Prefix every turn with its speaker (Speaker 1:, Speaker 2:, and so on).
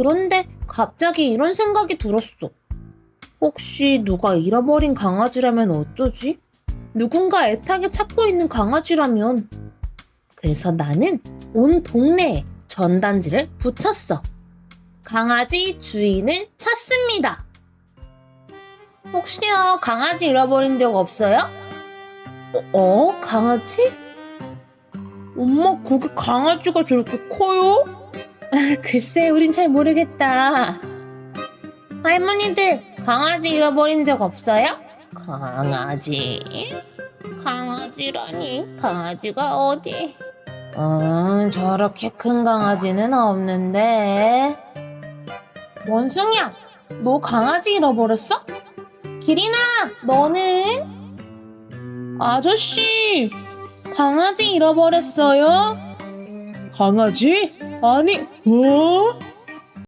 Speaker 1: 그런데 갑자기 이런 생각이 들었어. 혹시 누가 잃어버린 강아지라면 어쩌지? 누군가 애타게 찾고 있는 강아지라면. 그래서 나는 온 동네에 전단지를 붙였어. 강아지 주인을 찾습니다. 혹시요, 강아지 잃어버린 적 없어요? 어, 어? 강아지? 엄마, 거기 강아지가 저렇게 커요? 아, 글쎄, 우린 잘 모르겠다. 할머니들, 강아지 잃어버린 적 없어요? 강아지? 강아지라니, 강아지가 어디? 음, 저렇게 큰 강아지는 없는데. 원숭이야, 너 강아지 잃어버렸어? 기린아, 너는? 아저씨, 강아지 잃어버렸어요?
Speaker 2: 강아지? 아니, 어?